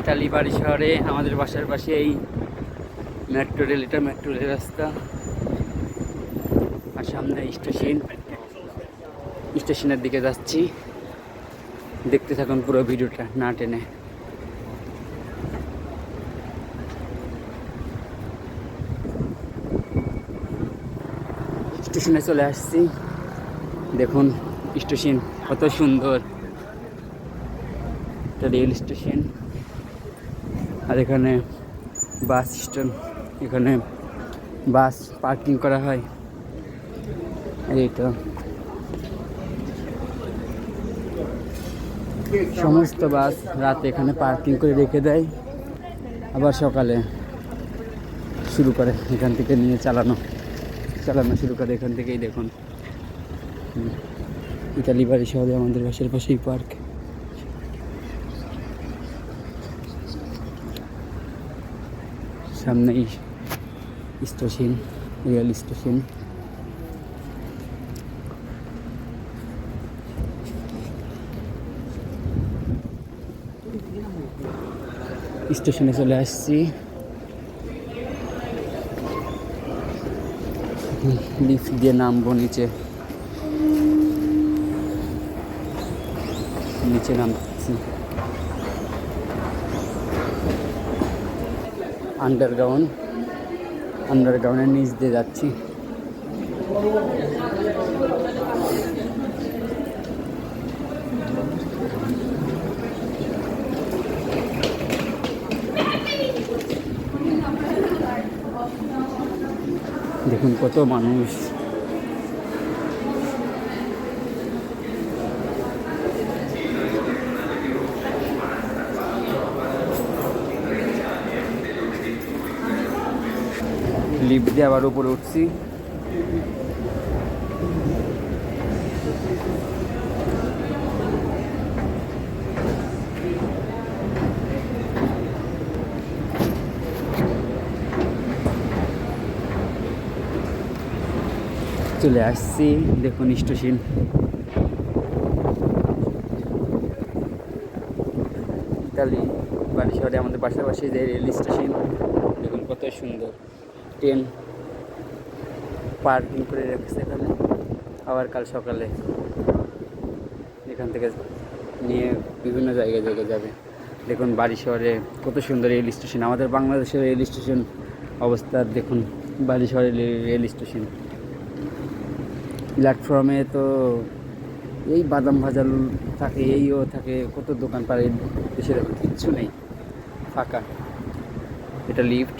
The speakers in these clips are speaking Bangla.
ইতালি বাড়ি শহরে, আমাদের বাসার পাশে এই মেট্রো রেল এটা মেট্রো রেল রাস্তা। আর সামনে স্টেশন স্টেশনের দিকে যাচ্ছি। দেখতে থাকুন পুরো ভিডিওটা, না টেনে। স্টেশনে চলে আসছি। দেখুন স্টেশন কত সুন্দর। রেল স্টেশন আর এখানে বাস স্ট্যান্ড, এখানে বাস পার্কিং করা হয়। এটা সমস্ত বাস রাতে এখানে পার্কিং করে রেখে দেয়। আবার সকালে শুরু করে এখান থেকে নিয়ে চালানো। চালানো শুরু করে এখান থেকেই দেখুন। ইতালি বাড়ি শহরে আমাদের বাসার পাশেই পার্ক। সামনেই স্টেশন রেল স্টেশন। স্টেশনে চলে আসছি। লিফট দিয়ে নামবো নিচে। নিচে নামছি। আন্ডারগ্রাউন্ড আন্ডারগ্রাউন্ডের নিচ দিয়ে যাচ্ছি। দেখুন কত মানুষ। লিফট দিয়ে আবার উপরে উঠছি। চলে আসছি, দেখুন স্টেশন ইতালি বাড়ি শহরে আমাদের পাশাপাশি যে রেল স্টেশন, দেখুন কত সুন্দর। ট্রেন পার্কিং করে রেখেছে এখানে। আবার কাল সকালে এখান থেকে নিয়ে বিভিন্ন জায়গায় জায়গায় যাবে। দেখুন বাড়ি শহরে কত সুন্দর রেল স্টেশন। আমাদের বাংলাদেশের রেল স্টেশন অবস্থা দেখুন বাড়ি শহরে রেল স্টেশন। প্ল্যাটফর্মে তো এই বাদাম ভাজাল থাকে, এইও থাকে, কত দোকান পারে এখন কিচ্ছু নেই, ফাঁকা। এটা লিফট।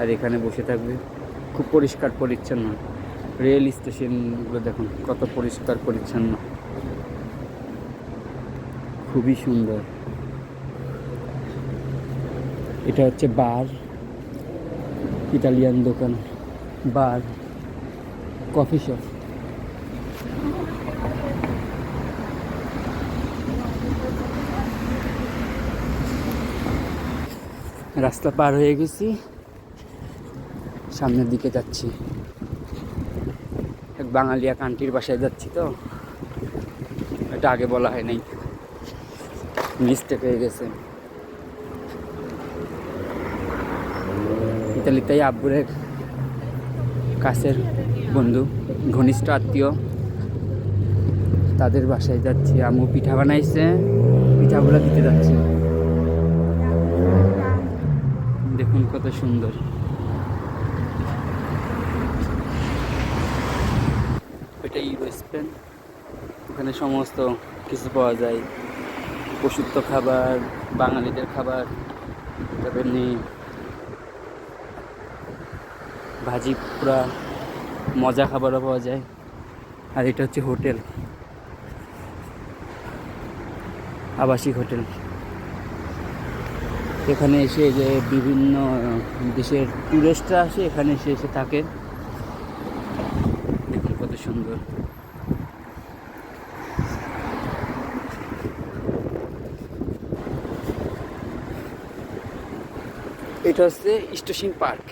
আর এখানে বসে থাকবে। খুব পরিষ্কার পরিচ্ছন্ন। রেল স্টেশনগুলো দেখুন, কত পরিষ্কার পরিচ্ছন্ন। খুবই সুন্দর। এটা হচ্ছে বার ইটালিয়ান দোকান। বার, কফি শপ। রাস্তা পার হয়ে গেছি। সামনের দিকে যাচ্ছি। এক বাঙালিয়া কান্ট্রির বাসায় যাচ্ছি তো। এটা আগে বলা হয় নাই। মিস্টেক হয়ে গেছে। ইতালিতেই আব্বুরের কাছের বন্ধু, ঘনিষ্ঠ আত্মীয়। তাদের বাসায় যাচ্ছি। আম্মু পিঠা বানাইছে। পিঠাগুলো দিতে যাচ্ছি। দেখুন কত সুন্দর। এটা ইউরো স্পেন ওখানে সমস্ত কিছু পাওয়া যায়। পশুত্ব খাবার, বাঙালিদের খাবার, তারপর এমনি ভাজি পুরা মজা খাবারও পাওয়া যায়। আর এটা হচ্ছে হোটেল। আবাসিক হোটেল। এখানে এসে যে বিভিন্ন দেশের টুরিস্টরা আসে, এখানে এসে এসে থাকে দেখুন কত সুন্দর এটা হচ্ছে স্টেশন পার্ক।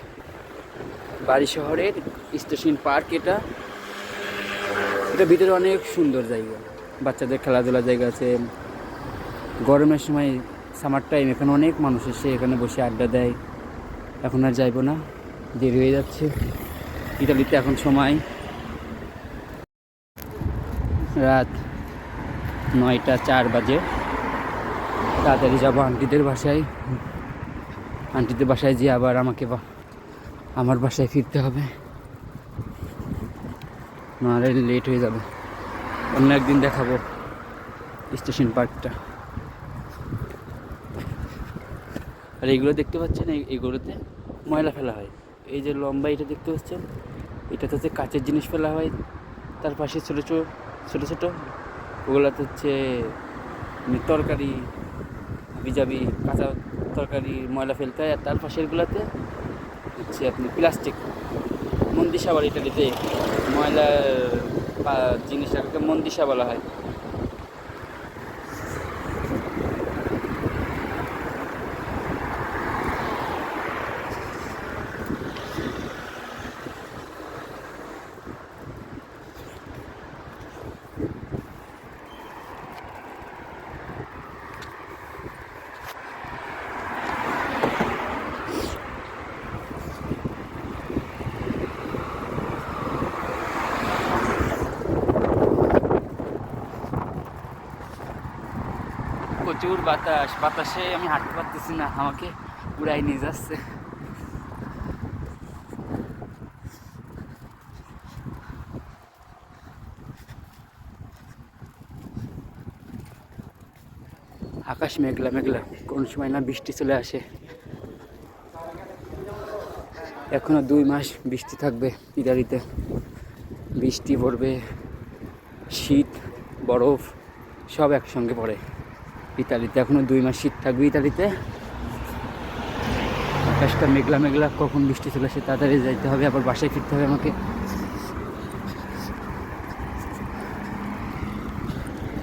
বাড়ি শহরের স্টেশন পার্ক এটা। এটা ভিতরে অনেক সুন্দর জায়গা। বাচ্চাদের খেলাধুলার জায়গা আছে। গরমের সময় সামার টাইম এখানে অনেক মানুষ এসে এখানে বসে আড্ডা দেয়। এখন আর যাইবো না, দেরি হয়ে যাচ্ছে। ইতালিতে এখন সময়। রাত নয়টা চার বাজে। তাড়াতাড়ি যাব আন্টিদের বাসায়। আন্টিদের বাসায় যেয়ে আবার আমাকে বা আমার বাসায় ফিরতে হবে। নাহলে লেট হয়ে যাবে। অন্য একদিন দেখাবো স্টেশন পার্কটা। আর এইগুলো দেখতে পাচ্ছেন এই এইগুলোতে ময়লা ফেলা হয়। এই যে লম্বা এটা দেখতে পাচ্ছেন, এটাতে হচ্ছে কাচের জিনিস ফেলা হয়। তার পাশে ছোটো ছোটো ছোটো ছোটো, ওগুলোতে হচ্ছে তরকারি বিজাবি কাঁচা তরকারি, ময়লা ফেলতে হয়, আর তার পাশেরগুলোতে হচ্ছে আপনি প্লাস্টিক মন্দিসা বলে ইটালিতে ময়লা জিনিসটাকে মন্দিসা বলা হয়। প্রচুর বাতাস, বাতাসে আমি হাঁটতে পারতেছি না, আমাকে উড়াই নিয়ে যাচ্ছে। আকাশ মেঘলা মেঘলা, কোন সময় না বৃষ্টি চলে আসে। এখনও দুই মাস বৃষ্টি থাকবে ইদারিতে বৃষ্টি পড়বে, শীত, বরফ, সব একসঙ্গে পড়ে। ইতালিতে, এখনও দুই মাস শীত থাকবে ইতালিতে। আকাশটা মেঘলা মেঘলা, কখন বৃষ্টি চলে আসে তাড়াতাড়ি যাইতে হবে, আবার বাসায় ফিরতে হবে আমাকে।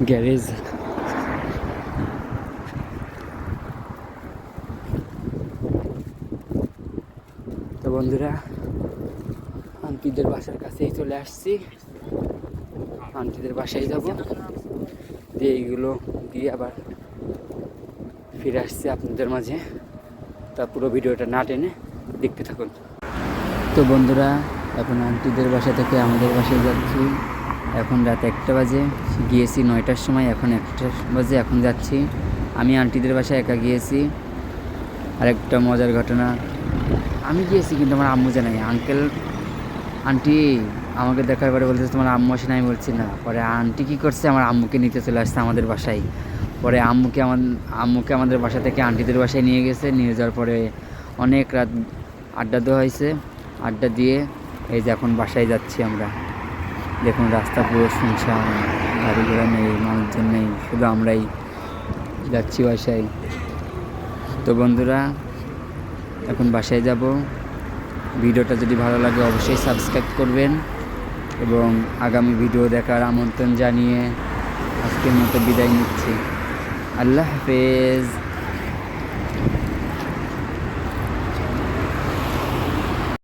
গ্যারেজ। তো বন্ধুরা, আন্টিদের বাসার কাছেই চলে আসছি। আন্টিদের বাসায় যাব। দিয়ে এইগুলো দিয়ে আবার ফিরে আসছি আপনাদের মাঝে। তা পুরো ভিডিওটা না টেনে দেখতে থাকুন। তো বন্ধুরা, এখন আন্টিদের বাসা থেকে আমাদের বাসায় যাচ্ছি। এখন রাত একটা বাজে। গিয়েছি নয়টার সময়, এখন একটা বাজে, এখন যাচ্ছি। আমি আন্টিদের বাসায় একা গিয়েছি। আর একটা মজার ঘটনা। আমি গিয়েছি কিন্তু আমার আম্মু জানাই আঙ্কেল, আন্টি, আমাকে দেখার পরে বলতেছে তোমার আম্মু আসে না আমি বলছি না। পরে আন্টি কী করছে, আমার আম্মুকে নিতে চলে আসছে আমাদের বাসায়। পরে আম্মুকে আমার আম্মুকে আমাদের বাসা থেকে আন্টিদের বাসায় নিয়ে গেছে। নিয়ে যাওয়ার পরে অনেক রাত আড্ডা দেওয়া হয়েছে। আড্ডা দিয়ে এই যে এখন বাসায় যাচ্ছি আমরা। দেখুন, রাস্তা পুরো শুনছাম গাড়ি ঘোড়া নেই, মানুষজন নেই, শুধু আমরাই যাচ্ছি বাসায়। তো বন্ধুরা, এখন বাসায় যাব। ভিডিওটা যদি ভালো লাগে অবশ্যই সাবস্ক্রাইব করবেন এবং আগামী ভিডিও দেখার আমন্ত্রণ জানিয়ে আজকের মতো বিদায় নিচ্ছি। আল্লাহ হাফেজ।